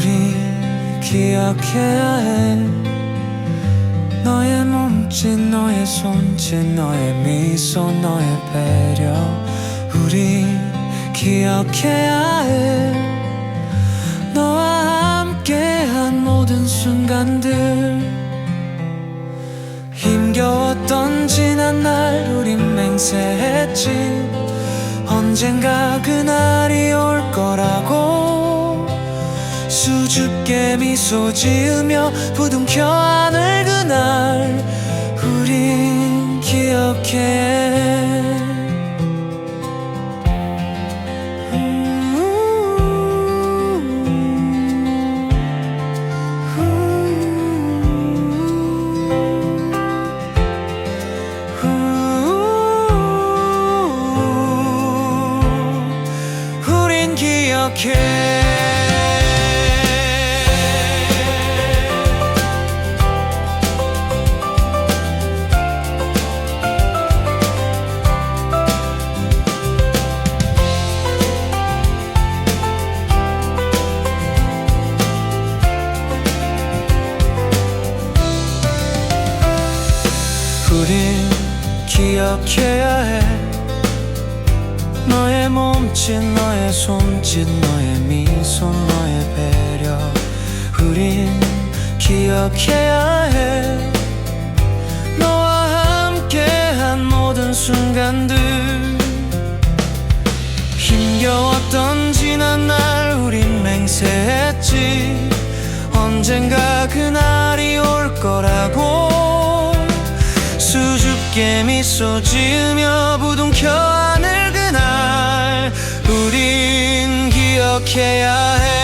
우리 기억해야 해. 너의 몸짓 너의 손짓 너의 미소 너의 배려. 우리 기억해야 해. 너와 함께한 모든 순간들 힘겨웠던 지난 날 우린 맹세했지. 언젠가 그날이 올 거라고. 수줍게 미소 지으며 부둥 기억해. 우린 기억해야 해 몸짓 너의 손짓 너의 미소 너의 배려. 우린 기억해야 해. 너와 함께한 모든 순간들. 힘겨웠던 지난 날 우린 맹세했지. 언젠가 그날이 올 거라고. 수줍게 미소 지으며 부둥켜 okay,